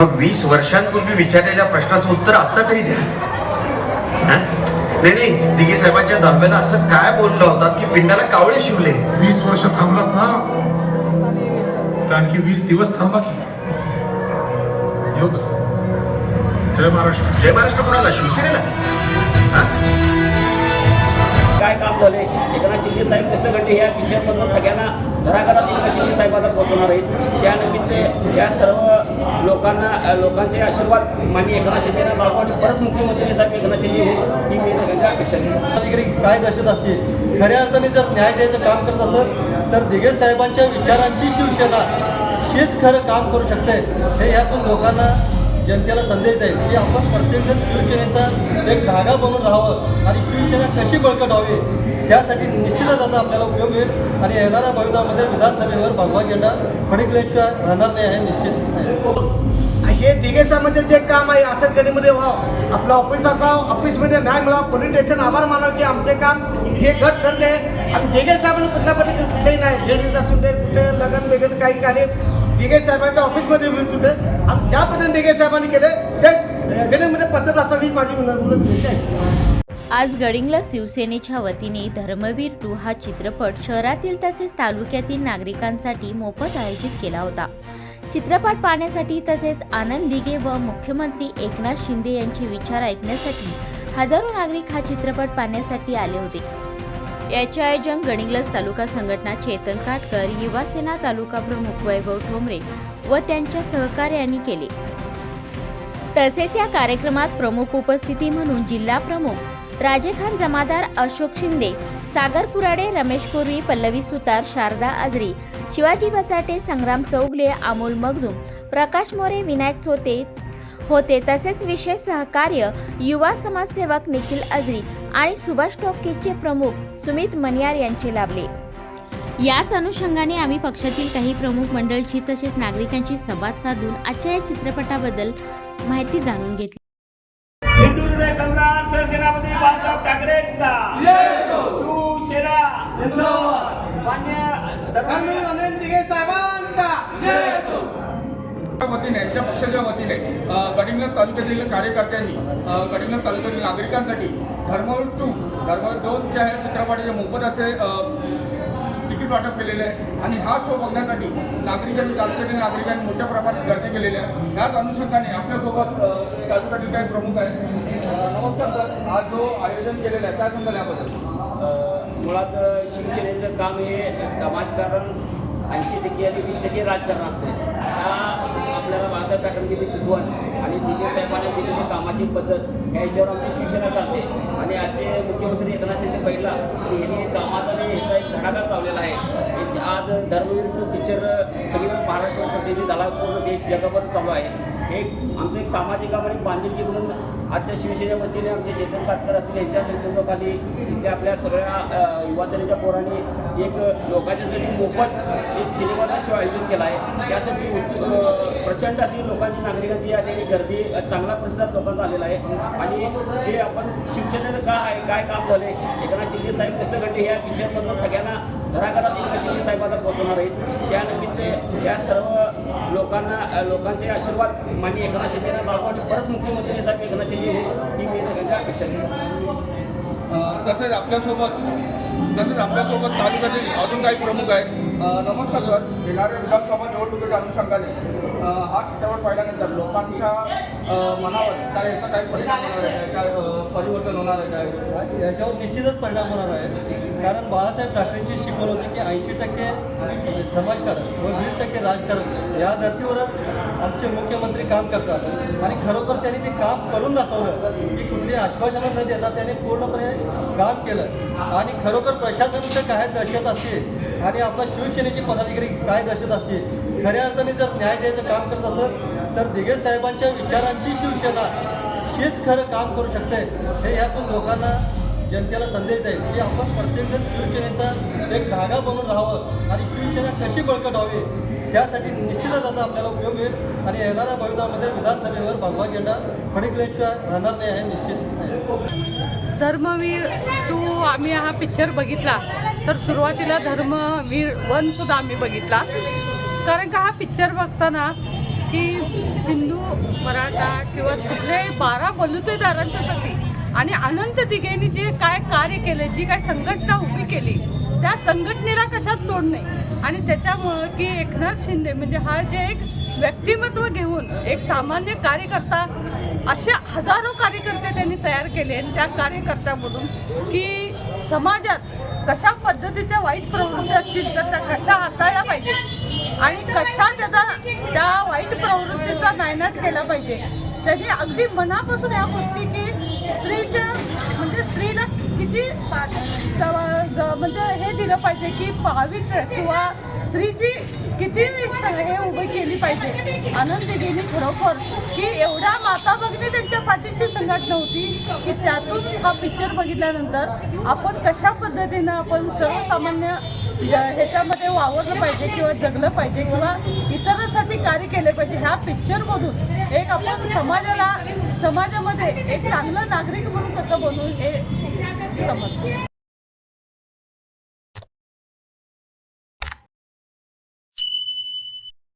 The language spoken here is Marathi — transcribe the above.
मग वीस वर्षांपूर्वी विचारलेल्या प्रश्नाचं उत्तर आता तरी द्या. हा? नाही नाही दिघे साहेबांच्या दहाव्याला असं काय बोललं होतात की पिंडाला कावळे शिवले? वीस वर्ष थांबलात ना? तर आणखी वीस दिवस थांबा की. योग जय महाराष्ट्र. जय महाराष्ट्र कोणाला? शिवसेनेला? हा? काय काम झाले? एकनाथ शिंदे साहेब कसं घडले ह्या पिक्चरमधून सगळ्यांना घराघरात एकनाथ शिंदे साहेब आता पोहोचवणार आहेत? त्यानिमित्त या सर्व लोकांना लोकांचे आशीर्वाद माननीय एकनाथ शिंदेना लाभो आणि परत मुख्यमंत्री साहेब एकनाथ शिंदे ही मी सगळ्यांची अपेक्षा अधिकारी काय दहशत असते? खऱ्या अर्थाने जर न्याय द्यायचं काम करत असेल तर दिघे साहेबांच्या विचारांची शिवसेना हीच खरं काम करू शकते. हे यातून लोकांना जनतेला संदेश जाईल की आपण प्रत्येकजण शिवसेनेचा एक धागा बनून राहावं आणि शिवसेना कशी बळकट व्हावी यासाठी निश्चितच आता आपल्याला उपयोग होईल. आणि येणाऱ्या भविष्यामध्ये विधानसभेवर भगवा झेंडा फडकल्याशिवाय राहणार नाही आहे निश्चित आहे. हे दिगेसामध्ये जे काम आहे असं गणीमध्ये व्हावं. आपलं ऑफिस असावं ऑफिसमध्ये न्याय मिळावं पोलीस स्टेशन आभार मानावं की आमचे काम हे गट करते. आणि दिगे साहेबांनी कुठल्या पद्धतीने कुठेही नाही. लेडीज असून दे कुठे लग्न वेगळं काही कार्य डिगे साहेबांच्या ऑफिसमध्ये कुठे? आणि ज्या पद्धतीने डिगे साहेबांनी केले. ते पद्धत असावी माझी विनंती आहे आज गडिंगला शिवसेनेच्या वतीने धर्मवीर टू हा चित्रपट शहरातील तसेच तालुक्यातील नागरिकांसाठी मोफत आयोजित केला होता. चित्रपट पाहण्यासाठी तसेच आनंद दिघे व मुख्यमंत्री एकनाथ शिंदे यांचे विचार ऐकण्यासाठी हजारो नागरिक हा चित्रपट पाहण्यासाठी आले होते. याचे आयोजन गडिंग्लज तालुका संघटना चेतन काटकर युवासेना तालुका प्रमुख वैभव ठोंबरे व त्यांच्या सहकार्यांनी केले. तसेच या कार्यक्रमात प्रमुख उपस्थिती म्हणून जिल्हा प्रमुख राजेखान जमादार अशोक शिंदे सागर पुराडे रमेश पूर्वी पल्लवी सुतार शारदा आजरी शिवाजी बचाटे संग्राम चौगले अमोल मगदूम प्रकाश मोरे विनायक चोते होते. तसेच विशेष सहकार्य युवा समाजसेवक निखिल आजरी आणि सुभाष टॉकीजचे प्रमुख सुमित मनियार यांचे लाभले. याच अनुषंगाने आम्ही पक्षातील काही प्रमुख मंडळीची तसेच नागरिकांशी संवाद साधून आजच्या या चित्रपटाबद्दल माहिती जाणून घेतली. शिवसेना. वतीने यांच्या पक्षाच्या वतीने अ, तालुक्यातील कार्यकर्त्यांनी अ, तालुक्यातील नागरिकांसाठी धर्मवीर टू धर्मवीर दोनच्या ह्या चित्रपटाचे मोफत असे तिकीट वाटप केलेले आहे. आणि हा शो बघण्यासाठी नागरिकांनी तालुक्यातील नागरिकांनी मोठ्या प्रमाणात गर्दी केलेली आहे. याच अनुषंगाने आपल्यासोबत तालुक्यातील काही प्रमुख आहेत. नमस्कार सर. आज जो आयोजन केलेलं आहे काय सांगाल याबद्दल? मुळात शिवसेनेचं काम हे समाजकारण ऐंशी टक्के आणि वीस टक्के राजकारण असते. आपल्याला बाळासाहेब ठाकरे दिली शिकवण आणि दिगे साहेबांनी दिलेली कामाची पद्धत या याच्यावर आमची शिवसेना चालते. आणि आजचे मुख्यमंत्री एकनाथ शिंदे पहिला तर यांनी कामाचा आणि याचा एक धडाका लावलेला आहे. आज धर्मवीर पिक्चर सगळीकडे महाराष्ट्र झाला पूर्ण देश जगभर चालू आहे. हे आमचं एक सामाजिक काम आणि बांधिलकी म्हणून आजच्या शिवसेनेच्या वतीने आमचे चेतन पाटकर असतील यांच्या नेतृत्वाखाली इथे आपल्या सगळ्या युवासेनेच्या पोरांनी एक लोकांच्यासाठी मोफत एक सिनेमाचा शो आयोजित केला आहे. त्यासाठी प्रचंड अशी लोकांची नागरिकांची या ठिकाणी गर्दी चांगला प्रतिसाद लोकांचा आलेला आहे. आणि जे आपण शिवसेनेचं काय आहे काय काम झाले एकनाथ शिंदे साहेब कसं घडले ह्या पिक्चरमधून सगळ्यांना घराघरात एकनाथ शिंदे साहेब आता पोहोचवणार आहेत. त्यानिमित्त या सर्व लोकांना लोकांचे आशीर्वाद माननीय एकनाथ शिंदेना लाभो आणि परत मुख्यमंत्री साहेब एकनाथ शिंदे होईल ही मी सगळ्यांची अपेक्षा तसेच आपल्यासोबत तसेच आपल्यासोबत तालुक्यातील अजून काही प्रमुख आहेत. नमस्कार सर. येणाऱ्या विधानसभा निवडणुकीच्या अनुषंगाने. हा चित्रपट पाहिल्यानंतर लोकांच्या मनावर काय याचा काही परिणाम होणार आहे? काय परिवर्तन होणार आहे? काय? याच्यावर निश्चितच परिणाम होणार आहे. कारण बाळासाहेब ठाकरेंची शिकवण होती की ऐंशी टक्के समाजकारण व वीस टक्के राजकारण या धर्तीवरच आमचे मुख्यमंत्री काम करतात. आणि खरोखर त्यांनी ते काम करून दाखवलं की कुठली आश्वासनं न देता त्यांनी पूर्णपणे काम केलं. आणि खरोखर प्रशासनाचं काय दहशत असते आणि आपल्या शिवसेनेची पदाधिकारी काय दहशत असते खऱ्या अर्थाने जर न्याय द्यायचं काम करत असेल तर दिघे साहेबांच्या विचारांची शिवसेना हेच खरं काम करू शकते. हे यातून लोकांना जनतेला संदेश जाईल की आपण प्रत्येकजण शिवसेनेचा एक धागा बनून राहावं आणि शिवसेना कशी बळकट व्हावी यासाठी निश्चितच आता आपल्याला उपयोग होईल. आणि येणाऱ्या भविष्यामध्ये विधानसभेवर भगवा झेंडा फडकल्याशिवाय राहणार नाही हे निश्चित धर्मवीर टू आम्ही हा पिक्चर बघितला. तर सुरुवातीला धर्मवीर वन सुद्धा आम्ही बघितला. कारण का हा पिक्चर बघताना की हिंदू मराठा किंवा कुठल्याही बारा बलुतेदारांच्यासाठी आणि अनंत दिघेने जे काय कार्य केले जी काय संघटना उभी केली त्या संघटनेला कशात तोडणे आणि त्याच्यामुळं की एकनाथ शिंदे म्हणजे हा जे एक व्यक्तिमत्व घेऊन एक सामान्य कार्यकर्ता असे हजारो कार्यकर्ते त्यांनी तयार केले आणि त्या कार्यकर्त्यामधून की समाजात कशा पद्धतीच्या वाईट प्रवृत्ती असतील तर त्या कशा हाताळल्या पाहिजे आणि कशा त्याचा त्या वाईट प्रवृत्तीचा नायनाट केला पाहिजे. त्यांनी अगदी मनापासून या गोष्टी की स्त्रीच्या म्हणजे स्त्रीला किती ज- म्हणजे हे दिलं पाहिजे की पावित्र्य किंवा स्त्रीची किती हे उभी केली पाहिजे. आनंद गेली खरोखर की एवढ्या माता भगिनी त्यांच्या पाठीशी संघटना होती की त्यातून हा पिक्चर बघितल्यानंतर आपण कशा पद्धतीनं आपण सर्वसामान्य ज- ह्याच्यामध्ये वावरलं पाहिजे किंवा जगलं पाहिजे किंवा इतरांसाठी कार्य केले पाहिजे ह्या पिक्चरमधून एक आपण समाजाला समाजामध्ये एक चांगलं नागरिक म्हणून कसं बनवू हे समजतं